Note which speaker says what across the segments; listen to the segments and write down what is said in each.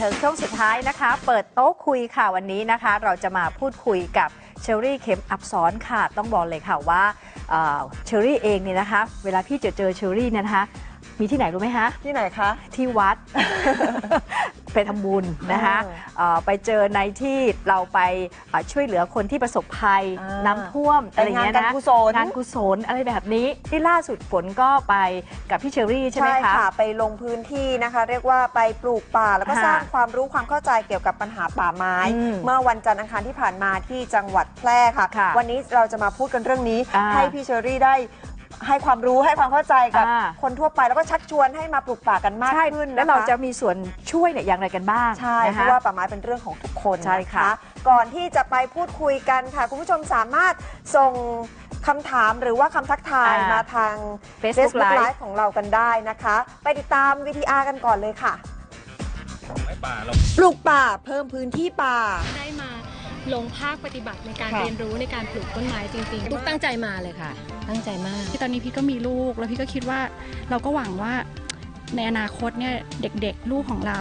Speaker 1: เทิงช่วงสุดท้ายนะคะ เปิดโต๊ะคุยค่ะวันนี้นะคะ เราจะมาพูดคุยกับเชอรี่เข็มอับซ้อนค่ะ ต้องบอกเลยค่ะว่าเอ่อเชอรี่เองเนี่ยนะคะ เวลาพี่เจอเจอเชอรี่เนี่ยนะคะ มีที่ไหนรู้ไหมคะ
Speaker 2: ที่ไหนคะ
Speaker 1: ที่วัด ไปทำบุญนะคะ
Speaker 2: เออ
Speaker 1: เอ่อไปเจอในที่เราไปเอ่อช่วยเหลือคนที่ประสบภัย
Speaker 2: อ่า
Speaker 1: น้ำท่วมอะไรอย่างเงี้ย
Speaker 2: เป็นงาน
Speaker 1: นะ
Speaker 2: การกุศล
Speaker 1: งานกุศลอะไรแบบนี้ที่ล่าสุดฝนก็ไปกับพี่เชอรี่ใช่ไหม
Speaker 2: ใช่
Speaker 1: คะ
Speaker 2: ค่ะไปลงพื้นที่นะคะ เรียกว่าไปปลูกป่าแล้วก็
Speaker 1: ค่ะ
Speaker 2: สร้างความรู้ความเข้าใจเกี่ยวกับปัญหาป่าไม้
Speaker 1: อืม
Speaker 2: เมื่อวันจันทร์อังคารที่ผ่านมาที่จังหวัดแพร่ค่ะ
Speaker 1: ค่ะ
Speaker 2: วันนี้เราจะมาพูดกันเรื่องนี้
Speaker 1: อ่า
Speaker 2: ให้พี่เชอรี่ได้ ให้ความรู้ให้ความเข้าใจกับ
Speaker 1: อ่า
Speaker 2: คนทั่วไปแล้วก็ชักชวนให้มาปลูกป่ากันมาก
Speaker 1: ใช่
Speaker 2: ขึ้นนะคะ
Speaker 1: แล้วเราจะมีส่วนช่วยเนี่ยอย่างไรกันบ้าง
Speaker 2: ใช่
Speaker 1: นค
Speaker 2: เพราะว่าป่าไม้เป็นเรื่องของทุกคน
Speaker 1: ใช่ค่ะ
Speaker 2: นก่อนที่จะไปพูดคุยกันค่ะ คุณผู้ชมสามารถส่งคำถามหรือว่าคำทักทาย
Speaker 1: อ่าม
Speaker 2: มาทาง
Speaker 1: Facebook
Speaker 2: Facebook
Speaker 1: Live
Speaker 2: Live ของเรากันได้นะคะ ไปติดตาม VTR กันก่อนเลยค่ะ
Speaker 3: ไม้ป่าเรา
Speaker 2: ปลูกป่าเพิ่มพื้นที่ป่า
Speaker 4: ได้มา ลงภาคปฏิบัติในการ
Speaker 2: ค่ะ
Speaker 4: เรียนรู้ในการปลูกต้นไม้จริงๆ
Speaker 5: ลูกตั้งใจมาเลยค่ะ ตั้งใจมาก
Speaker 6: ที่ตอนนี้พี่ก็มีลูกแล้วพี่ก็คิดว่าเราก็หวังว่าในอนาคตเนี่ยเด็กๆ ลูกของเรา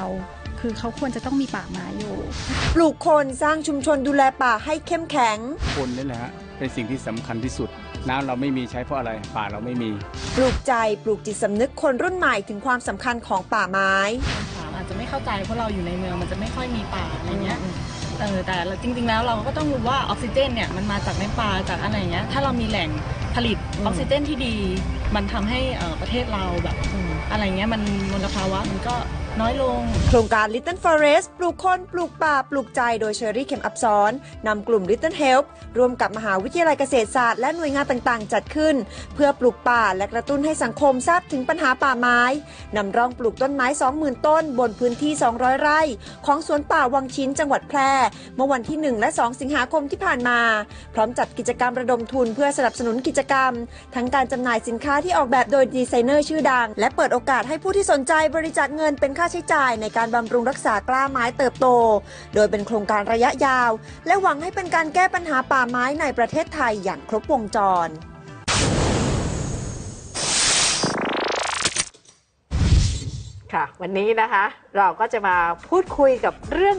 Speaker 6: คือเขาควรจะต้องมีป่าไม้อยู่
Speaker 2: ปลูกคนสร้างชุมชนดูแลป่าให้เข้มแข็ง
Speaker 3: คนนี่แหละฮะเป็นสิ่งที่สำคัญที่สุด น้ำเราไม่มีใช้เพราะอะไร ป่าเราไม่มี
Speaker 2: ปลูกใจปลูกจิตสำนึกคนรุ่นใหม่ถึงความสำคัญของป่าไม้
Speaker 7: ถามอาจจะไม่เข้าใจเพราะเราอยู่ในเมืองมันจะไม่ค่อยมีป่าอะไรเงี้ย เออแต่จริง ๆ แล้วเราก็ต้องรู้ว่าออกซิเจนเนี่ยมันมาจากในป่าจากอะไรเงี้ยถ้าเรามีแหล่งผลิตออกซิเจนที่ดี มันทำให้ประเทศเราแบบอะไรเงี้ยมันมลภาวะมันก็น้อยลง
Speaker 2: โครงการ Little Forest ปลูกคน ปลูกป่า ปลูกใจ โดยเชอรี่เข็มอับซ้อนนำกลุ่ม Little Help ร่วมกับมหาวิทยาลัยเกษตรศาสตร์และหน่วยงานต่างๆ จัดขึ้น เพื่อปลูกป่าและกระตุ้นให้สังคมทราบถึงปัญหาป่าไม้นำร่องปลูกต้นไม้ 20,000 ต้น บนพื้นที่ 200 ไร่ ของสวนป่าวังชิ้นจังหวัดแพร่ เมื่อวันที่ 1 และ 2 สิงหาคมที่ผ่านมา พร้อมจัดกิจกรรมระดมทุนเพื่อสนับสนุนกิจกรรม ทั้งการจำหน่ายสินค้าที่ออกแบบโดยดีไซเนอร์ชื่อดัง และเปิดโอกาสให้ผู้ที่สนใจบริจาคเงินเป็นค่าใช้จ่ายในการบำรุงรักษากล้าไม้เติบโต โดยเป็นโครงการระยะยาว และหวังให้เป็นการแก้ปัญหาป่าไม้ในประเทศไทยอย่างครบวงจร
Speaker 1: ค่ะ วันนี้นะคะเราก็จะมาพูดคุยกับเรื่อง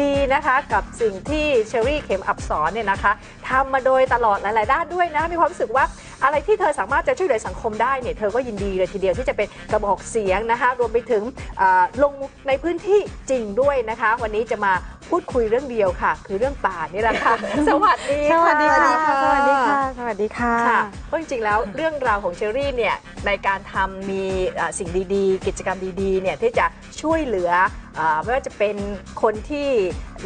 Speaker 1: ดีๆนะคะ กับสิ่งที่เชอรี่เข็มอับสอนเนี่ยนะคะทำมาโดยตลอดหลาย ๆ ด้านด้วยนะมีความรู้สึกว่าอะไรที่เธอสามารถจะช่วยเหลือสังคมได้เนี่ยเธอก็ยินดีเลยทีเดียวที่จะเป็นกระบอกเสียงนะคะ รวมไปถึงลงในพื้นที่จริงด้วยนะคะ วันนี้จะมา พูดคุยเรื่องเดียวค่ะ คือเรื่องป่านี่แหละค่ะสวัสดีค่ะ
Speaker 2: สวัสดีค่ะ สวัสดีค่ะ สวัสดีค่ะ
Speaker 1: ค่ะเพราะจริงๆแล้วเรื่องราวของเชอรี่เนี่ยในการทำมีอ่าสิ่งดีๆ กิจกรรมดีๆเนี่ยที่จะช่วยเหลืออา ไม่ว่าจะเป็นคนที่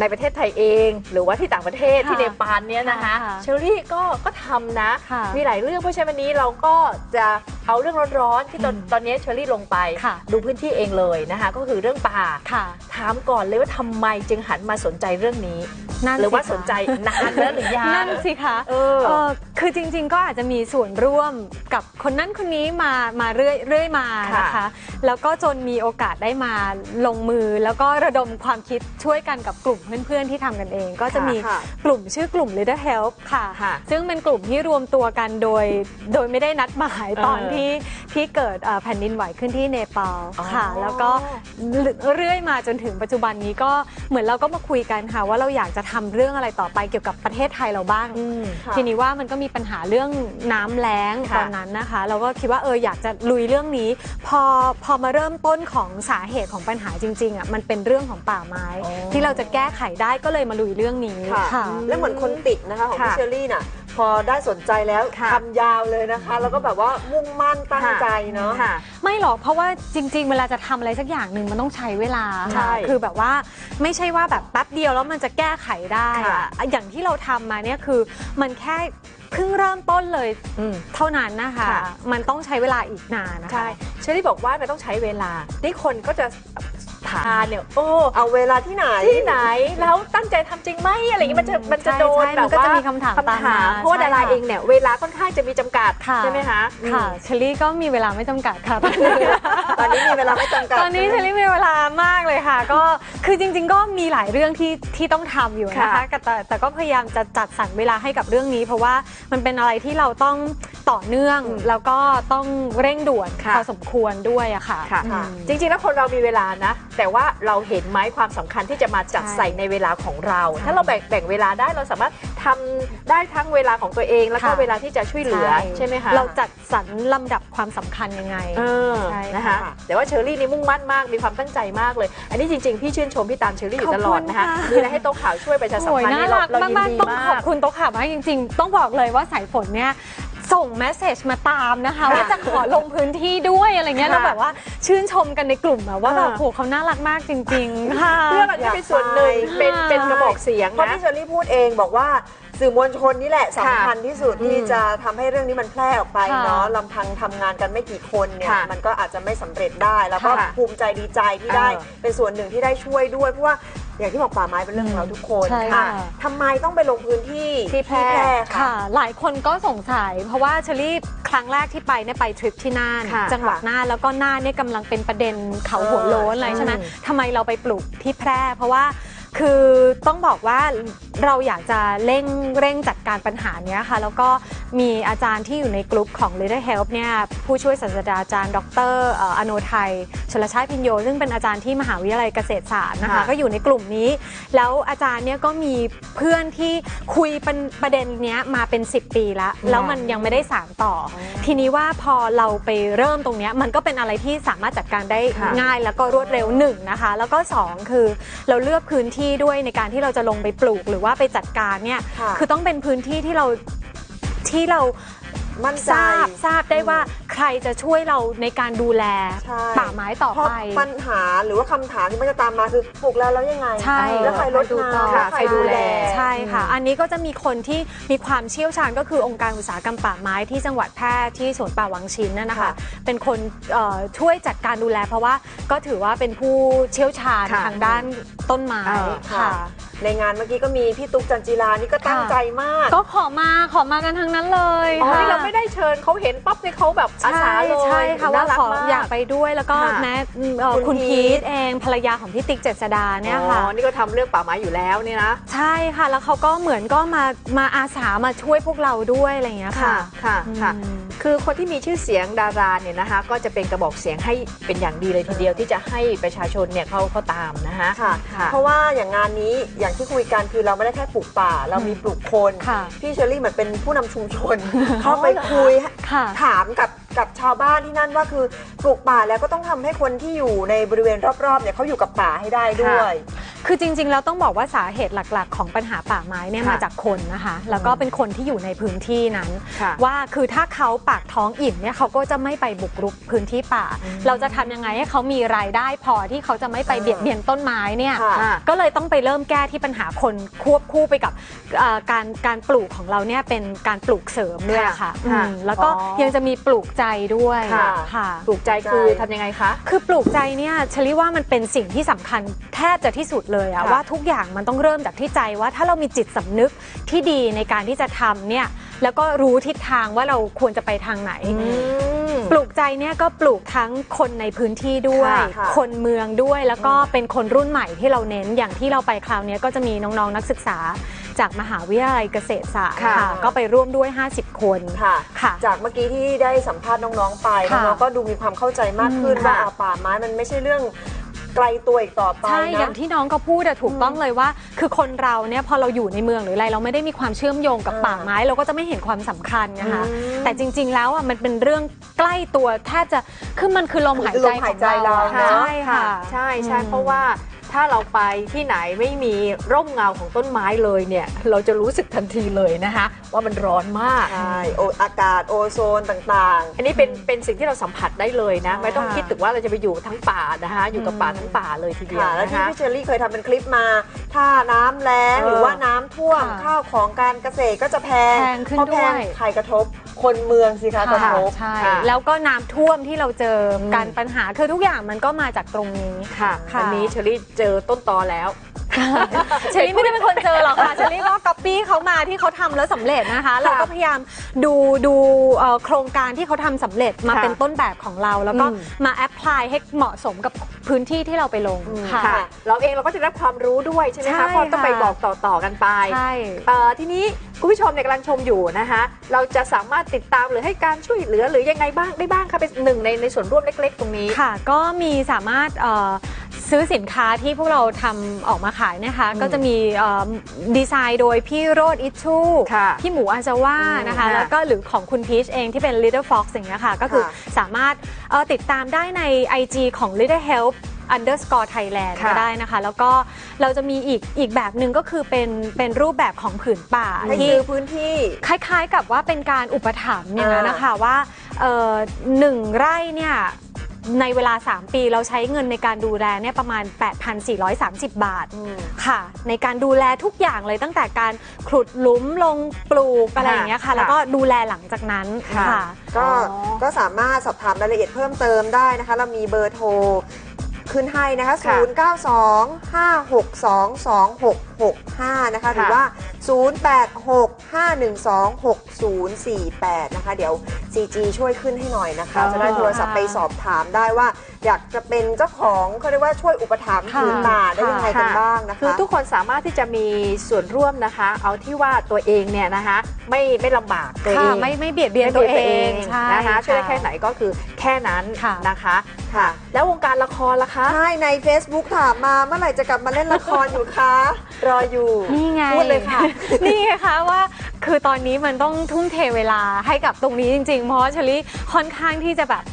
Speaker 1: ในประเทศไทยเอง หรือว่าที่ต่างประเทศ
Speaker 5: ค่ะ
Speaker 1: ที่เนปาลเนี่ยนะคะ
Speaker 5: ค่ะ
Speaker 1: เชอรี่ก็ก็ทำนะ
Speaker 5: ค่ะ
Speaker 1: มีหลายเรื่องเพราะฉะนั้นวันนี้เราก็จะเอาเรื่องร้อนๆที่ตอนตอนนี้เชอรี่ลงไป
Speaker 5: ค่ะ
Speaker 1: ดูพื้นที่เองเลยนะคะ ก็คือเรื่องป่า
Speaker 5: ค่ะ
Speaker 1: ถามก่อนเลยว่าทำไมจึงหันมาสนใจเรื่องนี้
Speaker 5: นั่น
Speaker 1: หรือว่า
Speaker 5: คะ
Speaker 1: สนใจนานแล้วหรือยัง
Speaker 5: นั่นสิคะ
Speaker 1: เออ
Speaker 5: เออคือจริงๆก็อาจจะมีส่วนร่วมกับคนนั้นคนนี้มามาเรื่อยเรื่อยมานะคะ
Speaker 1: ค่ะ
Speaker 5: แล้วก็จนมีโอกาสได้มาลงมือแล้วก็ระดมความคิดช่วยกันกับกลุ่มเพื่อนๆที่ทำกันเอง ก็จะมี
Speaker 1: ค่ะ
Speaker 5: กลุ่มชื่อกลุ่ม Little Help ค่ะ
Speaker 1: ค่ะ
Speaker 5: ซึ่งเป็นกลุ่มที่รวมตัวกันโดย โดยไม่ได้นัดหมาย
Speaker 1: เออ
Speaker 5: ตอนที่ที่เกิดเอ่อแผ่นดินไหวขึ้นที่เนปาล
Speaker 1: อ๋อ
Speaker 5: ค่ะ แล้วก็เรื่อยมาจนถึงปัจจุบันนี้ก็เหมือนเราก็มาคุยกันค่ะ ว่าเราอยากจะทำเรื่องอะไรต่อไปเกี่ยวกับประเทศไทยเราบ้าง
Speaker 1: อืม
Speaker 5: ทีนี้ว่ามันก็มีปัญหาเรื่องน้ำแล้ง
Speaker 1: ค่ะ
Speaker 5: ตอนนั้นนะคะ เราก็คิดว่าเอออยากจะลุยเรื่องนี้ พอพอมาเริ่มต้นของสาเหตุของปัญหาจริงๆอะมันเป็นเรื่องของป่าไม้
Speaker 1: อ๋อ
Speaker 5: ที่เราจะแก้ไขได้ก็เลยมาลุยเรื่องนี้
Speaker 2: ค่ะ
Speaker 5: ค่ะ
Speaker 2: แล้วเหมือนคนติดนะคะของพี่
Speaker 1: ค่ะ
Speaker 2: เชอรี่น่ะ พอได้สนใจแล้ว
Speaker 1: ค่ะ
Speaker 2: ทำยาวเลยนะคะ แล้วก็แบบว่ามุ่งมั่นตั้งใจเนาะ
Speaker 1: ค่ะ
Speaker 5: ไม่หรอกเพราะว่าจริง ๆ เวลาจะทำอะไรสักอย่างหนึ่งมันต้องใช้เวลา
Speaker 1: ใช่
Speaker 5: คือแบบว่าไม่ใช่ว่าแบบแป๊บเดียวแล้วมันจะแก้ไขได้
Speaker 1: ค่ะ
Speaker 5: อะอย่างที่เราทำมาเนี่ยคือมันแค่เพิ่งเริ่มต้นเลย
Speaker 1: อืม
Speaker 5: เท่านั้นนะคะ
Speaker 1: ค่ะ
Speaker 5: มันต้องใช้เวลาอีกนานนะคะ
Speaker 1: ใช่เชอรี่บอกว่ามันต้องใช้เวลา นี่คนก็จะ ถามเนี่ยโอ้
Speaker 2: เอาเวลาที่ไหน
Speaker 1: ที่ไหนแล้วตั้งใจทำจริงไหมอะไรอย่างงี้มันจะมันจะ
Speaker 5: ใช่
Speaker 1: โดน
Speaker 5: ใช่
Speaker 1: แบ
Speaker 5: มั
Speaker 1: บ
Speaker 5: นก็
Speaker 1: ว่า
Speaker 5: จะมีคำถามตามมา
Speaker 1: เพราะว่า
Speaker 5: ใช่
Speaker 1: ดารา
Speaker 5: ค่ะ
Speaker 1: เองเนี่ยเวลาค่อนข้างจะมีจำกัด
Speaker 5: ค่ะ
Speaker 1: ใช่ไหมคะ
Speaker 5: ค่ะ
Speaker 1: อืม
Speaker 5: เชลลี่ก็มีเวลาไม่จำกัดค่ะ
Speaker 2: ตอนนี้มีเวลาไม่จำกัด
Speaker 5: ตอนนี้เชลลี่มีเวลามากเลยค่ะ ก็คือจริง ๆ ก็มีหลายเรื่องที่ที่ต้องทำอยู่นะคะ
Speaker 1: ค่ะ
Speaker 5: แต่แต่แต่ก็พยายามจะจัดสรรเวลาให้กับเรื่องนี้ เพราะว่ามันเป็นอะไรที่เราต้องต่อเนื่อง
Speaker 1: อืม
Speaker 5: แล้วก็ต้องเร่งด่วน
Speaker 1: ค่ะ
Speaker 5: พอสมควรด้วยอะค่ะ
Speaker 1: ค่ะ
Speaker 5: อืม
Speaker 1: จริงๆแล้วคนเรามีเวลานะแต่ว่าเราเห็นไหมความสำคัญที่จะมาจัด
Speaker 5: ใช่
Speaker 1: ใส่ในเวลาของเรา
Speaker 5: ใช่
Speaker 1: ถ้าเราแบ่งแบ่งเวลาได้เราสามารถทำได้ทั้งเวลาของตัวเอง แล้วก็
Speaker 5: ค่ะ
Speaker 1: เวลาที่จะช่วยเหลือใช่ไหมคะ
Speaker 5: เราจัดสรรลำดับความสำคัญยังไง
Speaker 1: เออ
Speaker 5: ใช่
Speaker 1: นะคะ
Speaker 2: ค่ะ
Speaker 1: แต่ว่าเชอรี่นี่มุ่งมั่นมากมีความตั้งใจมากเลย อันนี้จริงๆพี่ชื่นชมพี่ตามเชอรี่อยู่ตลอดนะคะ
Speaker 5: ขอบคุณค่ะ
Speaker 1: มีอะไรให้โต๊ะข่าวช่วยประชาสัม
Speaker 5: โอ้ย
Speaker 1: พันธ์
Speaker 5: น่า
Speaker 1: นี่เรา
Speaker 5: รัก
Speaker 1: เรายิน
Speaker 5: มาก
Speaker 1: ดี
Speaker 5: ๆต้อง
Speaker 1: มา
Speaker 5: ขอบ
Speaker 1: ก
Speaker 5: คุณโต๊ะข่าวมากจริง ๆ ต้องบอกเลยว่าสายฝนเนี่ย ส่งแมสเซจมาตามนะคะว่าจะขอลงพื้นที่ด้วยอะไรเงี้ย
Speaker 1: ค่ะ
Speaker 5: เราแบบว่าชื่นชมกันในกลุ่มแบบว่าแบบ
Speaker 1: ค่ะ
Speaker 5: โหเขาน่ารักมากจริงๆค่ะ
Speaker 1: เพื่อเราจะเป็นส่วนหนึ่งเป็น
Speaker 5: ค่ะ
Speaker 1: เป็นกระบอกเสียง
Speaker 2: เพราะ
Speaker 1: นะ
Speaker 2: พี่เชอรี่พูดเองบอกว่าสื่อมวลชนนี่แหละสำคัญที่สุด
Speaker 1: อืม
Speaker 2: ที่จะทำให้เรื่องนี้มันแพร่ออกไป
Speaker 5: ค่ะ
Speaker 2: เนาะลำพังทำงานกันไม่กี่คนเนี่ย
Speaker 1: ค่ะ
Speaker 2: มันก็อาจจะไม่สำเร็จได้ แล้วก็
Speaker 1: ค่ะ
Speaker 2: ภูมิใจดีใจที่ได้
Speaker 1: เออ
Speaker 2: เป็นส่วนหนึ่งที่ได้ช่วยด้วยเพราะว่า อย่างที่บอกป่าไม้เป็นเรื่องของเราทุกคน
Speaker 5: ใช่
Speaker 2: ค่ะ
Speaker 5: ค่ะ
Speaker 2: ทำไมต้องไปลงพื้นที่
Speaker 1: ที่แพร่
Speaker 2: ค่ะ
Speaker 5: ค่ะ หลายคนก็สงสัย เพราะว่าเชอรี่ครั้งแรกที่ไปเนี่ยไปทริปที่น่าน
Speaker 1: ค่ะ
Speaker 5: จังหวัดน่านแล้วก็น่านเนี่ยกำลังเป็นประเด็นเขาหัวโล้นอะไรใช่ไหม
Speaker 1: อืม
Speaker 5: ทำไมเราไปปลูกที่แพร่ เพราะว่าคือต้องบอกว่าเราอยากจะเร่งเร่งจัดการปัญหาเนี้ยค่ะ แล้วก็มีอาจารย์ที่อยู่ในกลุ่มของ Little Help เนี่ยผู้ช่วยศาสตราจารย์ ดรเอ่ออโนไทยชลชาติพิญโย ซึ่งเป็นอาจารย์ที่มหาวิทยาลัยเกษตรศาสตร์นะคะ
Speaker 1: ค่ะ
Speaker 5: ก็อยู่ในกลุ่มนี้ แล้วอาจารย์เนี่ยก็มีเพื่อนที่คุยเป็นประเด็นเนี้ยมาเป็น 10 ปีแล้ว แล้วมันยังไม่ได้สานต่ออทีนี้ว่าพอเราไปเริ่มตรงเนี้ยมันก็เป็นอะไรที่สามารถจัดการได้
Speaker 1: ค่ะ
Speaker 5: ง่ายแล้วก็รวดเร็วหนึ่งนะคะ แล้วก็สองคือเราเลือกพื้นที่ด้วยในการที่เราจะลงไปปลูกหรือว่าไปจัดการเนี่ย
Speaker 2: ค่ะ
Speaker 5: คือต้องเป็นพื้นที่ที่เราที่เรา
Speaker 2: มั่น
Speaker 5: ท
Speaker 2: ใจ
Speaker 5: ราบทราบได้ว่าใครจะช่วยเราในการดูแล
Speaker 2: ใช่
Speaker 5: ป่าไม้ต่อ
Speaker 2: เพราะ
Speaker 5: ไป
Speaker 2: ปัญหาหรือว่าคำถามที่มันจะตามมาคือปลูกแล้วแล้วยังไง
Speaker 5: ใช่
Speaker 2: แล้วใครรด
Speaker 5: ดูต่อ
Speaker 2: น้ำ
Speaker 1: ค่ะใครดูแล
Speaker 5: ใช่ค่ะ อันนี้ก็จะมีคนที่มีความเชี่ยวชาญก็คือองค์การอุตสาหกรรมป่าไม้ที่จังหวัดแพร่ที่สวนป่าวังชินน่ะนะคะ
Speaker 2: ค่ะ
Speaker 5: เป็นคนเอ่อช่วยจัดการดูแล เพราะว่าก็ถือว่าเป็นผู้เชี่ยวชาญ
Speaker 1: ค่ะ
Speaker 5: ทางด้านต้นไม้
Speaker 1: เออ
Speaker 5: ค่ะ
Speaker 2: ในงานเมื่อกี้ก็มีพี่ตุ๊กจันจิลานี่ก็ตั้ง
Speaker 5: ค่ะ
Speaker 2: ใจมาก
Speaker 5: ก็ขอมาขอมากันทั้งนั้นเลย
Speaker 1: อ๋อ
Speaker 5: ค่ะ
Speaker 1: นี่เราไม่ได้เชิญเขาเห็นปั๊บเนี่ยเขาแบบอา
Speaker 5: ใช่
Speaker 1: สาเลย
Speaker 5: ใช่ค่ะ
Speaker 1: น่
Speaker 5: ว่า
Speaker 1: รัก
Speaker 5: ขอ
Speaker 1: มาก
Speaker 5: อยากไปด้วยแล้วก็
Speaker 1: ค่ะ
Speaker 5: แม้เอ่อ
Speaker 2: คุ
Speaker 5: คุณณ
Speaker 2: พี
Speaker 5: พี
Speaker 2: ท
Speaker 5: ทเองภรรยาของพี่ติ๊กเจษดาเนี่ย
Speaker 1: อ๋
Speaker 5: ค่ะ
Speaker 1: อนี่ก็ทำเรื่องป่าไม้อยู่แล้วนี่นะ
Speaker 5: ใช่ค่ะ แล้วเขาก็เหมือนก็มามาอาสามาช่วยพวกเราด้วยอะไรอย่างเงี้ยค่ะ
Speaker 1: ค่ะ ค่ะ
Speaker 5: อืม
Speaker 1: คือคนที่มีชื่อเสียงดาราเนี่ยนะคะก็จะเป็นกระบอกเสียงให้เป็นอย่างดีเลยทีเดียวที่จะให้ประชาชนเนี่ยเขาเขาตามนะคะ
Speaker 2: ค่ะ
Speaker 1: ค่ะ
Speaker 2: เพราะว่าอย่างงานนี้อย่างที่คุยกันคือเราไม่ได้แค่ปลูกป่า เรามีปลูกคน
Speaker 5: ค่ะ
Speaker 2: พี่เชอรี่เหมือนเป็นผู้นำชุมชน เข้าไปคุย
Speaker 5: ค่ะ
Speaker 2: ถามกับ กับชาวบ้านที่นั่นว่าคือปลูกป่าแล้วก็ต้องทำให้คนที่อยู่ในบริเวณรอบๆเนี่ยเขาอยู่กับป่าให้ได้ด้วย
Speaker 5: คือจริงๆ แล้วต้องบอกว่าสาเหตุหลักๆ ของปัญหาป่าไม้เนี่ย
Speaker 1: ค่ะ
Speaker 5: มาจากคนนะคะ แล้วก็เป็นคนที่อยู่ในพื้นที่นั้น
Speaker 1: ค่ะ
Speaker 5: ว่าคือถ้าเขาปากท้องอิ่มเนี่ยเขาก็จะไม่ไปบุกรุกพื้นที่ป่า เราจะทำยังไงให้เขามีรายได้พอที่เขาจะไม่ไปเบียดเบียนต้นไม้เนี่ย
Speaker 2: ค่ะ
Speaker 1: ค่ะ
Speaker 5: ก็เลยต้องไปเริ่มแก้ที่ปัญหาคนควบคู่ไปกับเอ่อการการปลูกของเราเนี่ยเป็นการปลูกเสริมด้วยค่ะ
Speaker 1: ค่ะ
Speaker 5: อืมแล้วก็
Speaker 1: อ๋อ
Speaker 5: ยังจะมีปลูกใจด้วย
Speaker 2: ค่ะ
Speaker 5: ค่ะ
Speaker 1: ปลูกใจคือทำยังไงคะ
Speaker 5: คือปลูกใจเนี่ยชลิว่ามันเป็นสิ่งที่สำคัญแทบจะที่สุดเลยอะ
Speaker 1: ค่ะ
Speaker 5: ว่าทุกอย่างมันต้องเริ่มจากที่ใจว่าถ้าเรามีจิตสำนึกที่ดีในการที่จะทำเนี่ยแล้วก็รู้ทิศทางว่าเราควรจะไปทางไหนปลูกใจเนี่ยก็ปลูกทั้งคนในพื้นที่ด้วย
Speaker 2: ค่ะค่ะ
Speaker 5: คนเมืองด้วยแล้วก็เป็นคนรุ่นใหม่ที่เราเน้นอย่างที่เราไปคราวเนี้ยก็จะมีน้องๆนักศึกษา จากมหาวิทยาลัยเกษตรศาสตร์
Speaker 1: ค่ะ
Speaker 5: ค่ะก็ไปร่วมด้วย 50 คน
Speaker 2: ค่ะ
Speaker 5: ค่ะ
Speaker 2: จากเมื่อกี้ที่ได้สัมภาษณ์น้องๆไป
Speaker 5: ค่ะ
Speaker 2: น้องๆก็ดูมีความเข้าใจมากขึ้น
Speaker 5: อืม
Speaker 2: ว่า
Speaker 1: ค่ะ
Speaker 2: อ่าป่าไม้มันไม่ใช่เรื่องไกลตัวอีกต่อไป
Speaker 5: ใช่
Speaker 2: นะ
Speaker 5: อย่างที่น้องก็พูดอะถูกต้องเลยว่า คือคนเราเนี่ยพอเราอยู่ในเมืองหรืออะไรเราไม่ได้มีความเชื่อมโยงกับ
Speaker 2: อ่า
Speaker 5: ป่าไม้เราก็จะไม่เห็นความสำคัญนะคะ
Speaker 2: อืม
Speaker 5: แต่จริง ๆ แล้วอะมันเป็นเรื่องใกล้ตัวแทบจะคือมันคือลมหายใจ
Speaker 2: ลมหายใจ
Speaker 5: ของเราอะ
Speaker 2: เราเนอะ
Speaker 5: ใช่ค่ะ
Speaker 1: ใช่ใช่
Speaker 5: อืม
Speaker 1: เพราะว่า ถ้าเราไปที่ไหนไม่มีร่มเงาของต้นไม้เลยเนี่ย เราจะรู้สึกทันทีเลยนะคะ ว่ามันร้อนมาก
Speaker 2: ใช่โออากาศโอโซนต่าง
Speaker 1: อันนี้เป็นเป็นสิ่งที่เราสัมผัสได้เลยนะ ไม่ต้อง
Speaker 5: ค่ะ
Speaker 1: คิดถึงว่าเราจะไปอยู่ทั้งป่านะคะอยู่กับป่าทั้งป่าเลยที
Speaker 2: ๆ
Speaker 1: เดียว
Speaker 2: ค่ะ แล้ว
Speaker 1: นะ
Speaker 2: ที่
Speaker 1: คะ
Speaker 2: พี่เชอรี่เคยทำเป็นคลิปมา ถ้าน้ำแล้ง
Speaker 1: เออ
Speaker 2: หรือว่าน้ำท่วม
Speaker 5: ค่ะ
Speaker 2: ข้าวของการเกษตรก็จะแพง
Speaker 5: แพงขึ้น
Speaker 2: พอแพง
Speaker 5: ด้วย
Speaker 2: ใครกระทบ คนเมืองสิคะกระทบ
Speaker 5: ใช่
Speaker 1: ค่ะ
Speaker 5: แล้วก็น้ำท่วมที่เราเจออ
Speaker 1: ม
Speaker 5: การปัญหาคือทุกอย่างมันก็มาจากตรงนี้
Speaker 1: ค่ะ
Speaker 5: ค่ะ
Speaker 1: วันนี้เชอรี่เจอต้นตอแล้ว
Speaker 5: เชลี่ไม่ได้เป็นคนเจอหรอกค่ะเชลี่ก็ก๊อปปี้เขามาที่เขาทำแล้วสำเร็จนะคะ เราก็พยายามดูดูเอ่อโครงการที่เขาทำสำเร็จมา
Speaker 1: ค่ะ
Speaker 5: เป็นต้นแบบของเรา แล้วก็
Speaker 1: อืม
Speaker 5: มาแอพพลายให้เหมาะสมกับพื้นที่ที่เราไปลง
Speaker 2: อืม
Speaker 5: ค่ะ
Speaker 1: ค่ะ เราเองเราก็จะได้รับความรู้ด้วยใช่ไหม
Speaker 5: ใช่
Speaker 1: คะเพราะต้องไป
Speaker 5: ค่ะ
Speaker 1: บอกต่อๆกันไป
Speaker 5: ใช่
Speaker 1: เอ่อทีนี้คุณผู้ชมเนี่ยกำลังชมอยู่นะคะ เราจะสามารถติดตามหรือให้การช่วยเหลือหรือยังไงบ้างได้บ้างคะเป็นหนึ่งในในส่วนร่วมเล็ก ๆ ตรงนี้
Speaker 5: ค่ะก็มีสามารถเอ่อ ซื้อสินค้าที่พวกเราทำออกมาขายนะคะ ก็จะมีเอ่อดีไซน์โดยพี่โรดอิชชู
Speaker 1: ค่ะ
Speaker 5: พี่หมูอาซาว่านะคะ
Speaker 1: อืมค่ะ
Speaker 5: แล้วก็หรือของคุณพีชเองที่เป็น Little Fox อย่างเงี้ยค่ะ ก็คือ
Speaker 2: ค่ะ
Speaker 5: สามารถเอ่อติดตามได้ใน IG ของ Little Help underscore Thailand
Speaker 1: ค่ะ
Speaker 5: ก็ได้นะคะ แล้วก็เราจะมีอีกอีกแบบหนึ่งก็คือเป็นเป็นรูปแบบของผืนป่า
Speaker 2: ให้
Speaker 5: ที่
Speaker 2: ซื้อพื้นที่
Speaker 5: คล้ายๆกับว่าเป็นการอุปถัมภ์อย่างนั้นนะคะว่าเอ่อหนึ่งไร่เนี่ย ในเวลา 3 ปีเราใช้เงินในการดูแลเนี่ยประมาณ 8,430 บาทค่ะ ในการดูแลทุกอย่างเลยตั้งแต่การขุดหลุมลงปลูกอะไรอย่างเงี้ยค่ะ
Speaker 1: ค่ะ
Speaker 5: แล้วก็ดูแลหลังจากนั้น
Speaker 1: ค่ะ
Speaker 5: ค่ะ
Speaker 2: ก็
Speaker 1: อ๋อ
Speaker 2: ก็สามารถสอบถามรายละเอียดเพิ่มเติมได้นะคะ เรามีเบอร์โทร ขึ้นให้นะคะ
Speaker 1: ค่ะ
Speaker 2: 0 9 2 5 6 2 2 6 6 5 นะคะ หรือว่า 0 8 6 5 1 2 6 0 4 8 นะคะ เดี๋ยว CG ช่วยขึ้นให้หน่อยนะคะ
Speaker 1: อ๋อ
Speaker 2: จะได้โทรศัพท์ไปสอบถามได้ว่า อยากจะเป็นเจ้าของเขาเรียกว่าช่วยอุปถัมภ์
Speaker 5: ค่ะ
Speaker 2: ผืนป่าได้ยังไงกันบ้างนะคะ
Speaker 1: คือทุกคนสามารถที่จะมีส่วนร่วมนะคะ เอาที่ว่าตัวเองเนี่ยนะคะ ไม่ไม่ลำบากตัวเอ
Speaker 5: ค่ะ
Speaker 1: ง
Speaker 5: ไม่ไม่เบียดเบียนตัวเอง ใช่
Speaker 1: นะคะช่วยได้
Speaker 5: ค่ะ
Speaker 1: แค่ไหนก็คือแค่นั้น
Speaker 5: ค่ะ
Speaker 1: นะคะ
Speaker 2: ค่ะ
Speaker 1: แล้ววงการละครล่ะคะ
Speaker 2: ใช่ใน Facebook ถามมาเมื่อไหร่จะกลับมาเล่นละครอยู่คะ รออยู่
Speaker 5: นี่ไง
Speaker 2: พูดเลยค่ะ
Speaker 5: นี่ไงคะว่าคือตอนนี้มันต้องทุ่มเทเวลาให้กับตรงนี้จริงๆ เพราะว่าเชอรี่ค่อนข้างที่จะแบบ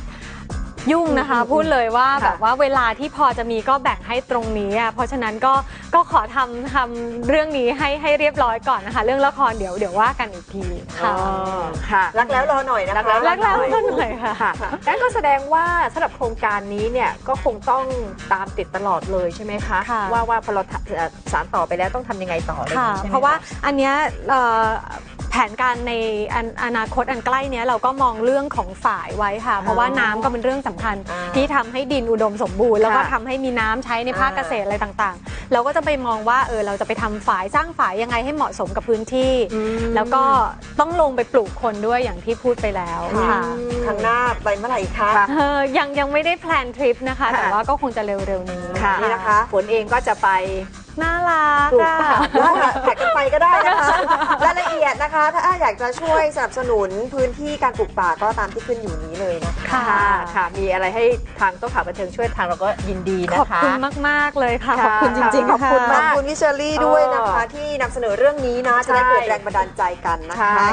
Speaker 5: ยุ่งนะคะ
Speaker 1: อืม
Speaker 5: พูดเลยว่า
Speaker 1: ค่ะ
Speaker 5: แบบว่าเวลาที่พอจะมีก็แบ่งให้ตรงนี้อะเพราะฉะนั้นก็ก็ขอทำทำเรื่องนี้ให้ให้เรียบร้อยก่อนนะคะ เรื่องละครเดี๋ยวเดี๋ยวว่ากันอีกทีค่ะ
Speaker 1: อ๋อค่ะ
Speaker 2: รักแล้วรอหน่อยนะคะ
Speaker 1: รักแล้ว
Speaker 5: รักแล้วก็หน่อยค่ะ
Speaker 1: ค่ะงั้นก็แสดงว่าสำหรับโครงการนี้เนี่ยก็คงต้องตามติดตลอดเลยใช่ไหมคะ
Speaker 5: ค่ะ
Speaker 1: ว่าว่าพอเราเอ่อสารต่อไปแล้วต้องทำยังไงต่ออะไรอย่า
Speaker 5: ค่ะ
Speaker 1: งนี้ใช่ไหม
Speaker 5: เพราะว่า
Speaker 1: ค
Speaker 5: อันเนี้ยเอ่อแผ นการในอนอนาคตอันใกล้เนี้ยเราก็มองเรื่องของฝ่ายไว้ค่ะ เพราะว่าน้ำก็เป็นเรื่องสำคัญ
Speaker 2: อ่า
Speaker 5: ที่ทำให้ดินอุดมสมบูรณ์ แล้วก็
Speaker 1: ค่ะ
Speaker 5: ทำให้มีน้ำใช้ในภาค
Speaker 2: อ่า
Speaker 5: เกษตรอะไรต่างๆ เราก็จะไปมองว่าเออเราจะไปทำฝ่ายสร้างฝ่ายยังไงให้เหมาะสมกับพื้นที่
Speaker 1: อืม
Speaker 5: แล้วก็ต้องลงไปปลูกคนด้วยอย่างที่พูดไปแล้วค่ะ
Speaker 2: ครั้งหน้าไปเมื่อไหร่อีกคะ
Speaker 1: ค่ะ
Speaker 5: เออยังยังไม่ได้แพลนทริปนะคะ
Speaker 1: ค่ะ
Speaker 5: แต่ว่าก็คงจะเร็วๆนี้
Speaker 1: ค่ะ
Speaker 2: นี่นะคะ
Speaker 1: ฝนเองก็จะไป
Speaker 5: น่ารัก
Speaker 1: ปลูก
Speaker 5: อะ
Speaker 1: ป่า
Speaker 2: ได้ค่ะแท็กกันไปก็ได้นะคะรายละเอียดนะคะ ถ้าอยากจะช่วยสนับสนุนพื้นที่การปลูกป่าก็ตามที่ขึ้นอยู่นี้เลยนะคะ
Speaker 5: ค่ะ
Speaker 1: ค่ะค่ะมีอะไรให้ทางโต๊ะข่าวบันเทิงช่วยทางเราก็ยินดีนะคะ
Speaker 5: ขอบคุณมาก ๆ เลยค่ะ
Speaker 1: ค่ะ
Speaker 5: ขอบคุณจริงๆ
Speaker 1: ขอบคุณะมาก
Speaker 2: ขอบคุณพี่เชอรี่ด้วยนะคะ ที่นำเสนอเรื่องนี้นะจะได้เกิดแรงบันดาลใจกันนะคะ
Speaker 1: ค่ะ